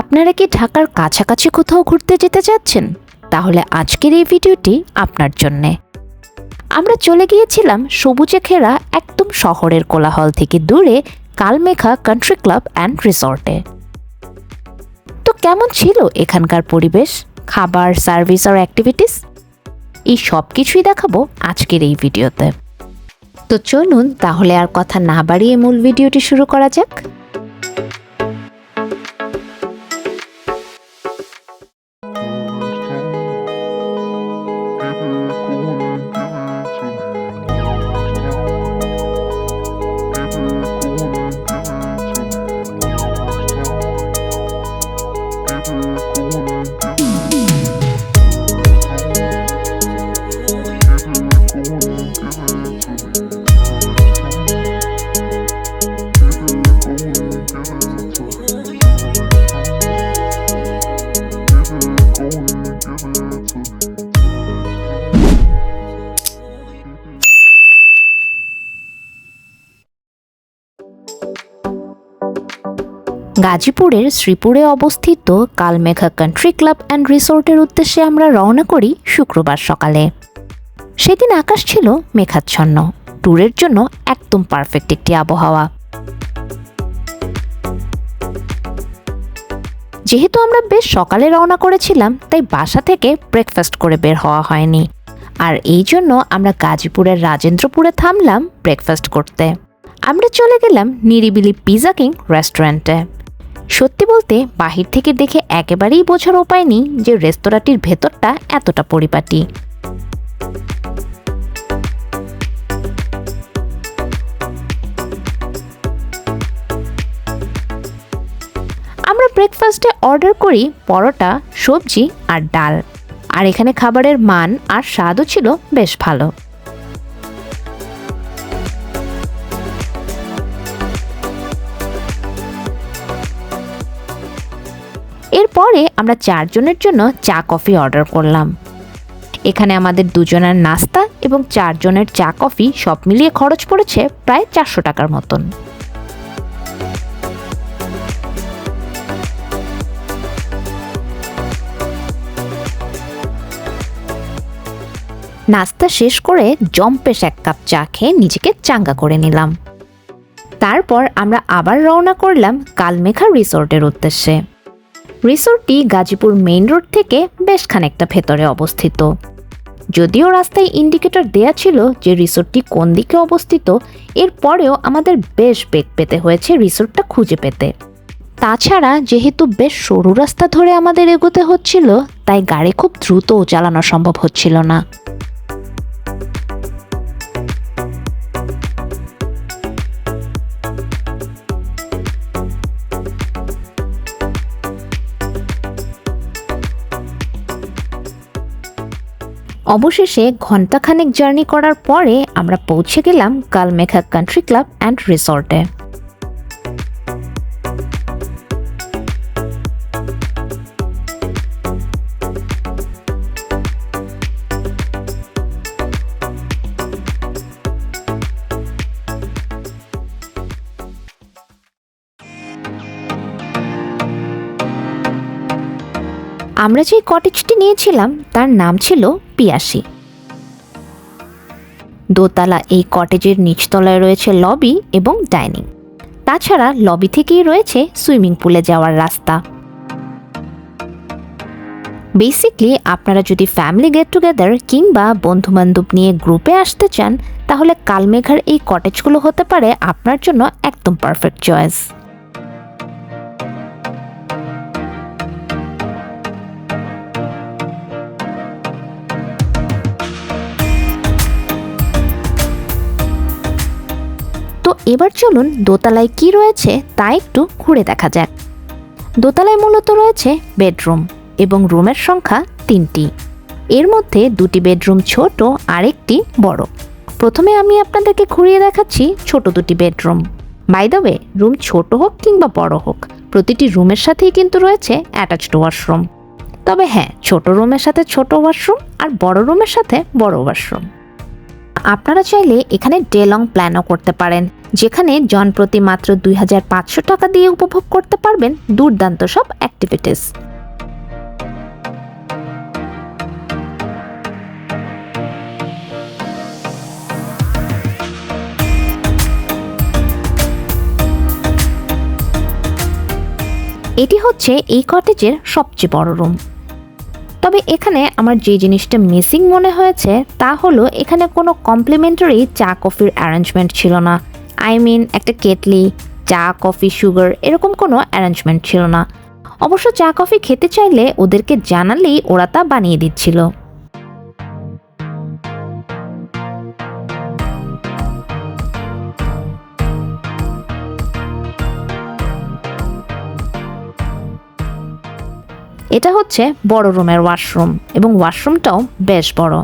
আপনারা কি ঢাকার কাছাকাছি কোথাও ঘুরতে যেতে চাচ্ছেন তাহলে আজকের এই ভিডিওটি আপনার জন্যে। আমরা চলে গিয়েছিলাম সবুজে ঘেরা একদম শহরের কোলাহল থেকে দূরে কালমেঘা কান্ট্রি ক্লাব অ্যান্ড রিসর্টে তো কেমন ছিল এখানকার পরিবেশ? খাবার সার্ভিস আর অ্যাক্টিভিটিস এই সব কিছুই দেখাবো আজকের এই ভিডিওতে। তো চলুন তাহলে আর কথা না বাড়িয়ে মূল ভিডিওটি শুরু করা যাক। গাজীপুরের শ্রীপুরে অবস্থিত কালমেঘা কান্ট্রি ক্লাব অ্যান্ড রিসোর্টের উদ্দেশ্যে আমরা রওনা করি শুক্রবার সকালে। সেদিন আকাশ ছিল মেঘাচ্ছন্ন। ট্যুরের জন্য একদম পারফেক্ট একটি আবহাওয়া। যেহেতু আমরা বেশ সকালে রওনা করেছিলাম, তাই বাসা থেকে ব্রেকফাস্ট করে বের হওয়া হয়নি। আর এই জন্য আমরা গাজীপুরের রাজেন্দ্রপুরে থামলাম ব্রেকফাস্ট করতে। আমরা চলে গেলাম নিরিবিলি পিজা কিং রেস্টুরেন্টে সত্যি বলতে, বাহির থেকে দেখে একেবারেই বোঝার উপায় নেই যে রেস্তোরাঁটির ভেতরটা এতটা পরিপাটি। আমরা ব্রেকফাস্টে অর্ডার করি পরোটা, সবজি আর ডাল। আর এখানে খাবারের মান আর স্বাদও ছিল বেশ ভালো। এরপরে আমরা চারজনের জন্য চা কফি অর্ডার করলাম। এখানে আমাদের দুজনের নাস্তা এবং চারজনের চা কফি সব মিলিয়ে খরচ পড়েছে প্রায় চারশো টাকার মতন। নাস্তা শেষ করে জম্পেশ এক কাপ চা খেয়ে নিজেকে চাঙ্গা করে নিলাম। তারপর আমরা আবার রওনা করলাম কালমেঘা রিসোর্টের উদ্দেশ্যে। রিসোর্টটি গাজীপুর মেইন রোড থেকে বেশ খানিকটা ভেতরে অবস্থিত। যদিও রাস্তায় ইন্ডিকেটর দেয়া ছিল যে রিসোর্টটি কোন দিকে অবস্থিত এরপরেও আমাদের বেশ বেগ পেতে হয়েছে রিসোর্টটা খুঁজে পেতে। তাছাড়া যেহেতু বেশ সরু রাস্তা ধরে আমাদের এগোতে হচ্ছিল, তাই গাড়ি খুব দ্রুতও চালানো সম্ভব হচ্ছিল না। অবশেষে ঘন্টাখানেক জার্নি করার পরে আমরা পৌঁছে গেলাম কালমেঘা কান্ট্রি ক্লাব অ্যান্ড রিসর্টে আমরা যে কটেজটি নিয়েছিলাম, তার নাম ছিল পিয়াসি। দোতলা এই কটেজের নিচতলায় রয়েছে লবি এবং ডাইনিং। তাছাড়া লবি থেকেই রয়েছে সুইমিং পুলে যাওয়ার রাস্তা। বেসিকলি আপনারা যদি ফ্যামিলি গেট টুগেদার কিংবা বন্ধুবান্ধব নিয়ে গ্রুপে আসতে চান, তাহলে কালমেঘার এই কটেজগুলো হতে পারে আপনার জন্য একদম পারফেক্ট চয়েস। তো এবার চলুন দোতলায় কি রয়েছে তা একটু ঘুরে দেখা যাক। দোতলায় মূলত রয়েছে বেডরুম এবং রুমের সংখ্যা তিনটি। এর মধ্যে দুটি বেডরুম ছোট, আরেকটি বড়। প্রথমে আমি আপনাদেরকে ঘুরিয়ে দেখাচ্ছি ছোট দুটি bedroom. By the way room ছোট হোক কিংবা বড় হোক, প্রতিটি রুমের সাথেই কিন্তু রয়েছে অ্যাটাচড ওয়াশরুম তবে হ্যাঁ ছোট রুমের সাথে ছোট ওয়াশরুম আর বড় রুমের সাথে বড় ওয়াশরুম আপনারা চাইলে এখানে ডে লং প্ল্যানও করতে পারেন, যেখানে জনপ্রতি মাত্র দুই হাজার পাঁচশো টাকা দিয়ে উপভোগ করতে পারবেন দুর্দান্ত সব অ্যাক্টিভিটিস এটি হচ্ছে এই কটেজের সবচেয়ে বড় রুম তবে এখানে আমার যে জিনিসটা মিসিং মনে হয়েছে, তা হলো এখানে কোনো কমপ্লিমেন্টারি চা কফির অ্যারেঞ্জমেন্ট ছিল না। আই মিন একটা কেটলি, চা, কফি, সুগার এরকম কোনো অ্যারেঞ্জমেন্ট ছিল না। অবশ্য চা, কফি খেতে চাইলে ওদেরকে জানালেই ওরা তা বানিয়ে দিচ্ছিল। এটা হচ্ছে বড় রুমের ওয়াশরুম এবং ওয়াশরুমটাও বেশ বড়।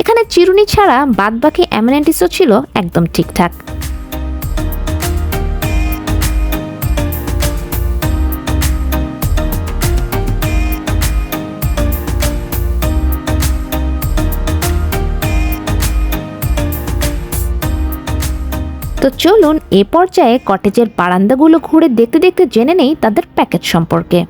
এখানে চিরুনি ছাড়া বাদবাকি অ্যামিনিটিসও ছিল একদম ঠিকঠাক। তো চলুন এ পর্যায়ে কটেজের বারান্দাগুলো ঘুরে দেখতে দেখতে জেনে নেই তাদের প্যাকেজ সম্পর্কে।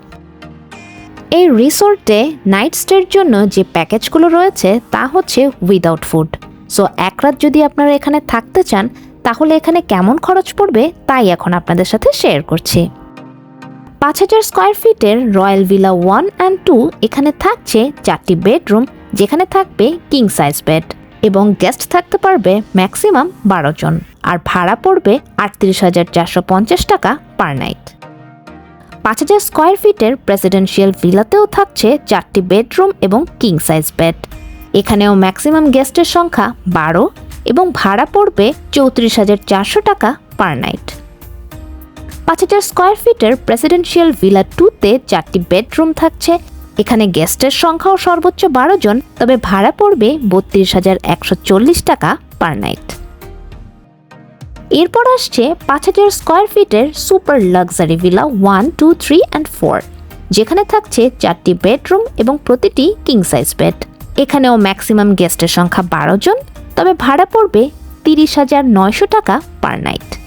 এই রিসোর্টে নাইট স্টের জন্য যে প্যাকেজগুলো রয়েছে তা হচ্ছে উইদাউট ফুড। সো এক রাত যদি আপনারা এখানে থাকতে চান, তাহলে এখানে কেমন খরচ পড়বে তাই এখন আপনাদের সাথে শেয়ার করছি। পাঁচ হাজার স্কোয়ার ফিটের royal villa one and two এখানে থাকছে চারটি বেডরুম, যেখানে থাকবে কিং সাইজ বেড এবং গেস্ট থাকতে পারবে ম্যাক্সিমাম বারো জন। আর ভাড়া পড়বে আটত্রিশ হাজার চারশো পঞ্চাশ টাকা পার নাইট। পাঁচ হাজার স্কোয়ার ফিটের প্রেসিডেন্সিয়াল ভিলাতেও থাকছে চারটি বেডরুম এবং কিং সাইজ বেড এখানেও ম্যাক্সিমাম গেস্টের সংখ্যা বারো এবং ভাড়া পড়বে চৌত্রিশ হাজার চারশো টাকা পার নাইট পাঁচ হাজার স্কোয়ার ফিটের প্রেসিডেন্সিয়াল ভিলা টুতে চারটি বেডরুম থাকছে। এখানে গেস্টের সংখ্যাও সর্বোচ্চ বারো জন, তবে ভাড়া পড়বে বত্রিশ হাজার একশো চল্লিশ টাকা পার নাইট এরপর আসছে পাঁচ হাজার স্কোয়ার ফিটের super luxury villa one two three and four যেখানে থাকছে চারটি বেডরুম এবং প্রতিটি কিং সাইজ বেড এখানেও ম্যাক্সিমাম গেস্টের সংখ্যা বারো জন, তবে ভাড়া পড়বে তিরিশ হাজার নয়শো টাকা পার নাইট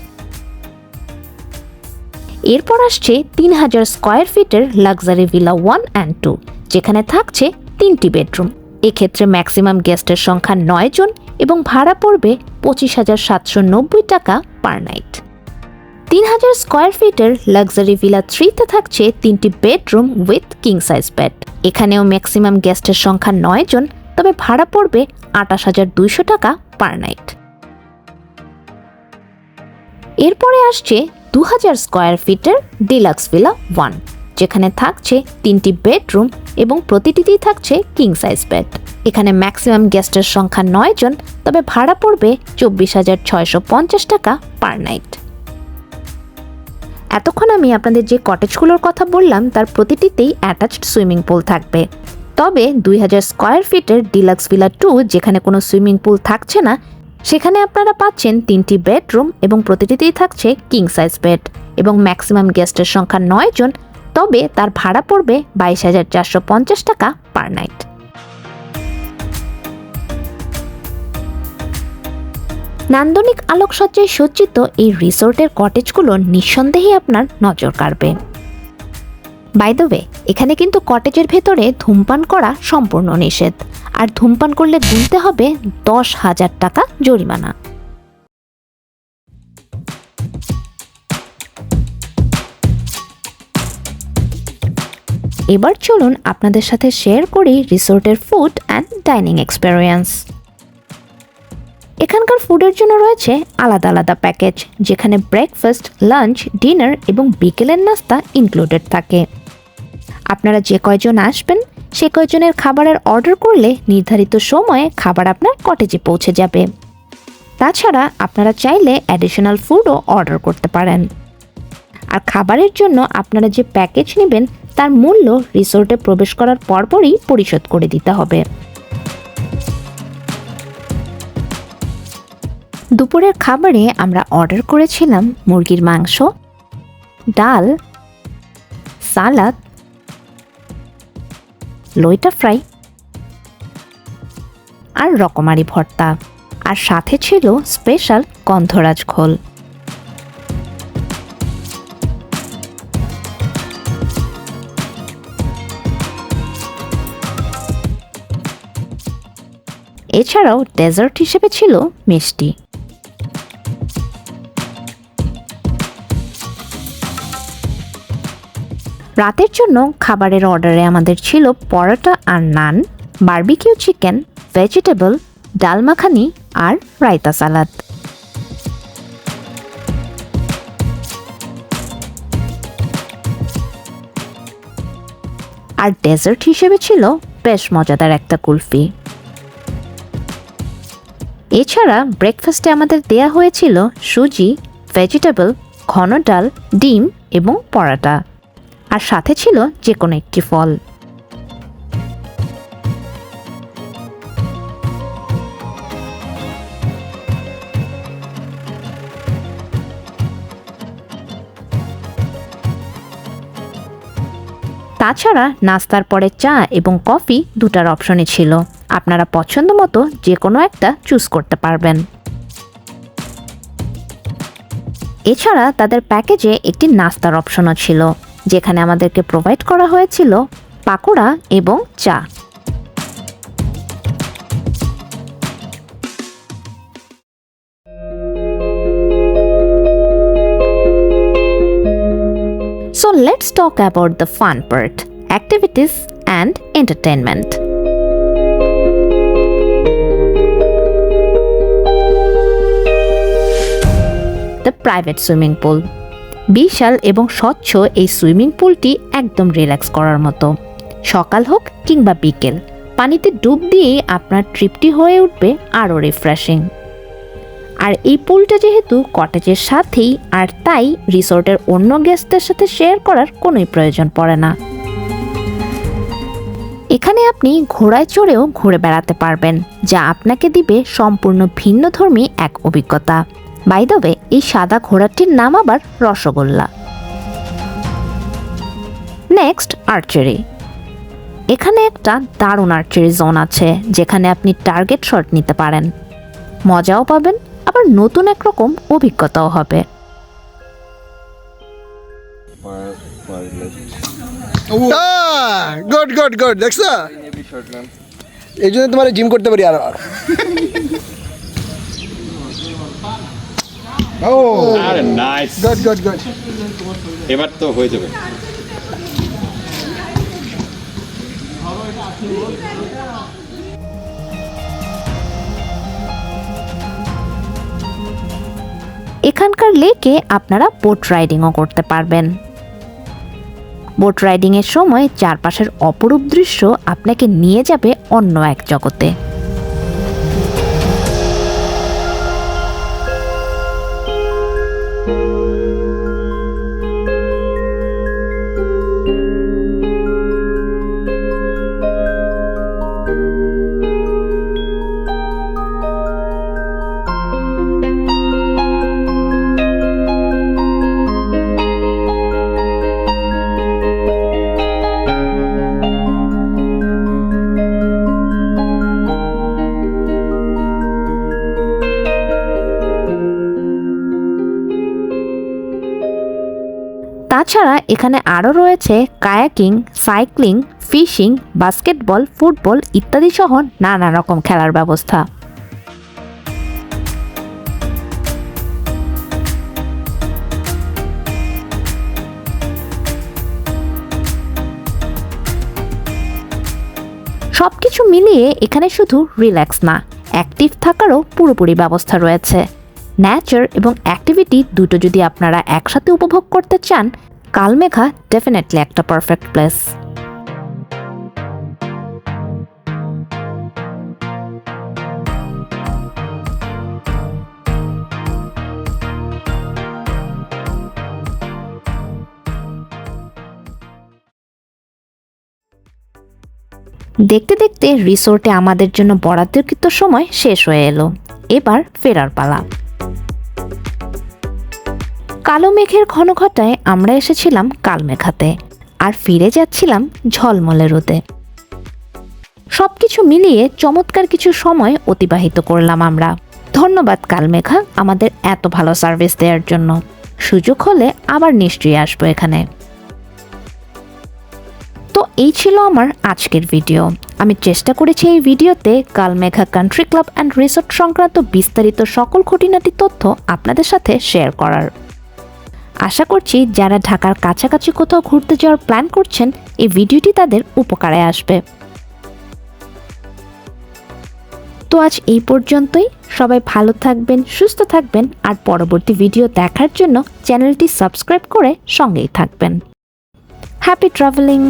এরপর আসছে তিন হাজার স্কোয়ার ফিটের luxury villa one and two যেখানে থাকছে তিনটি বেডরুম এক্ষেত্রে ম্যাক্সিমাম গেস্টের সংখ্যা নয় জন এবং ভাড়া পড়বে পঁচিশ হাজার সাতশো নব্বই টাকা পার নাইট। তিন হাজার স্কোয়ার ফিটের লাক্সারি ভিলা থ্রিতে থাকছে তিনটি bedroom with king size bed. এখানেও ম্যাক্সিমাম গেস্টের সংখ্যা নয় জন, তবে ভাড়া পড়বে আটাশ হাজার দুইশো টাকা পার নাইট। এরপরে আসছে দু হাজার স্কোয়ার ফিটের ডিলাক্স ভিলা ওয়ান, যেখানে থাকছে তিনটি বেডরুম এবং প্রতিটিতেই থাকছে কিং সাইজ বেড এখানে ম্যাক্সিমাম গেস্টের সংখ্যা নয় জন, তবে ভাড়া পড়বে চব্বিশ হাজার ছয়শো পঞ্চাশ টাকা পার নাইট এতক্ষণ আমি আপনাদের যে কটেজগুলোর কথা বললাম, তার প্রতিটিতেই অ্যাটাচড সুইমিং পুল থাকবে। তবে দুই হাজার স্কোয়ার ফিটের ডিলাক্স ভিলা টু যেখানে কোনো সুইমিং পুল থাকছে না, সেখানে আপনারা পাচ্ছেন তিনটি বেডরুম এবং প্রতিটিতেই থাকছে কিং সাইজ বেড এবং ম্যাক্সিমাম গেস্টের সংখ্যা নয় জন তবে তার ভাড়া পড়বে বাইশ হাজার চারশো পঞ্চাশ টাকা পার নাইট। নান্দনিক আলোকসজ্জায় সজ্জিত এই রিসোর্টের কটেজগুলো নিঃসন্দেহে আপনার নজর কাড়বে। বাই দ্য এখানে কিন্তু কটেজের ভেতরে ধূমপান করা সম্পূর্ণ নিষেধ। আর ধূমপান করলে গুনতে হবে দশ হাজার টাকা জরিমানা। এবার চলুন আপনাদের সাথে শেয়ার করি রিসোর্টের ফুড অ্যান্ড ডাইনিং এক্সপেরিয়েন্স এখানকার ফুডের জন্য রয়েছে আলাদা আলাদা প্যাকেজ যেখানে ব্রেকফাস্ট লাঞ্চ ডিনার এবং বিকেলের নাস্তা ইনক্লুডেড থাকে। আপনারা যে কয়জন আসবেন, সে কয়জনের খাবারের অর্ডার করলে নির্ধারিত সময়ে খাবার আপনার কটেজে পৌঁছে যাবে। তাছাড়া আপনারা চাইলে অ্যাডিশনাল ফুডও অর্ডার করতে পারেন। আর খাবারের জন্য আপনারা যে প্যাকেজ নেবেন তার মূল্য রিসোর্টে প্রবেশ করার পরপরই পরিশোধ করে দিতে হবে। দুপুরের খাবারে আমরা অর্ডার করেছিলাম মুরগির মাংস, ডাল, সালাদ, লইটা ফ্রাই আর রকমারি ভর্তা। আর সাথে ছিল স্পেশাল গন্ধরাজ ঘোল এছাড়াও ডেজার্ট হিসেবে ছিল মিষ্টি। রাতের জন্য খাবারের অর্ডারে আমাদের ছিল পরোটা আর naan, barbecue chicken, vegetable, dal makhani আর রায়তা সালাদ। আর ডেজার্ট হিসেবে ছিল বেশ মজাদার একটা কুলফি। এছাড়া ব্রেকফাস্টে আমাদের দেয়া হয়েছিল সুজি ভেজিটেবল ঘন ডাল, ডিম এবং পরাটা। আর সাথে ছিল যে কোনো একটি ফল। তাছাড়া নাস্তার পরে চা এবং কফি দুটার অপশনে ছিল। আপনারা পছন্দ মতো যে কোনো একটা চুজ করতে পারবেন। এছাড়া তাদের প্যাকেজে একটি নাস্তার অপশনও ছিল, যেখানে আমাদেরকে প্রোভাইড করা হয়েছিল পাকোড়া এবং চা। Talk about the fun part, activities, and entertainment. The private swimming pool বিশাল এবং স্বচ্ছ এই সুইমিং পুলটি একদম রিল্যাক্স করার মতো। সকাল হোক কিংবা বিকেল, পানিতে ডুব দিয়েই আপনার ট্রিপটি হয়ে উঠবে আরও রিফ্রেশিং আর এই পুলটা যেহেতু কটেজের সাথেই, আর তাই রিসোর্টের অন্য গেস্টদের সাথে শেয়ার করার কোনোই প্রয়োজন পড়ে না। এখানে আপনি ঘোড়ায় চড়েও ঘুরে বেড়াতে পারবেন, যা আপনাকে দিবে সম্পূর্ণ ভিন্নধর্মী এক অভিজ্ঞতা। বাই দ্য ওয়ে এই সাদা ঘোড়াটির নাম আবার রসগোল্লা। নেক্সট আর্চারি এখানে একটা দারুণ আর্চারি জোন আছে, যেখানে আপনি টার্গেট শট নিতে পারেন। মজাও পাবেন আবার নতুন এক রকম অভিজ্ঞতাও হবে. গুড গুড গুড দেখছ. এই জন্য তোমার জিম করতে পারি আর ও আরে নাইস গুড গুড গুড এবার তো হয়ে যাবে এখানকার লেকে আপনারা বোট রাইডিংও করতে পারবেন। বোট রাইডিংয়ের সময় চারপাশের অপরূপ দৃশ্য আপনাকে নিয়ে যাবে অন্য এক জগতে। এখানে আরও রয়েছে kayaking, cycling, fishing, basketball, football ইত্যাদি সহ নানা রকম খেলার ব্যবস্থা। সবকিছু মিলিয়ে এখানে শুধু রিল্যাক্স না, অ্যাক্টিভ থাকারও পুরোপুরি ব্যবস্থা রয়েছে। ন্যাচার এবং অ্যাক্টিভিটি দুটো যদি আপনারা একসাথে উপভোগ করতে চান কালমেঘা ডেফিনেটলি একটা পারফেক্ট প্লেস দেখতে দেখতে রিসোর্টে আমাদের জন্য বরাদ্দকৃত সময় শেষ হয়ে এলো। এবার ফেরার পালা। কালো মেঘের ঘন ঘটায় আমরা এসেছিলাম কালমেঘাতে আর ফিরে যাচ্ছিলাম ঝলমলে রোদে। সব কিছু মিলিয়ে চমৎকার কিছু সময় অতিবাহিত করলাম আমরা। ধন্যবাদ কালমেঘা আমাদের এত ভালো সার্ভিস দেওয়ার জন্য। সুযোগ হলে আবার নিশ্চয়ই আসব এখানে। তো এই ছিল আমার আজকের ভিডিও। আমি চেষ্টা করেছি এই ভিডিওতে Kalmegha country club and resort সংক্রান্ত বিস্তারিত সকল খুঁটিনাটি তথ্য আপনাদের সাথে শেয়ার করার। আশা করছি যারা ঢাকার কাছাকাছি কোথাও ঘুরতে যাওয়ার প্ল্যান করছেন, এই ভিডিওটি তাদের উপকারে আসবে। তো আজ এই পর্যন্তই। সবাই ভালো থাকবেন, সুস্থ থাকবেন, আর পরবর্তী ভিডিও দেখার জন্য চ্যানেলটি সাবস্ক্রাইব করে সঙ্গেই থাকবেন। Happy travelling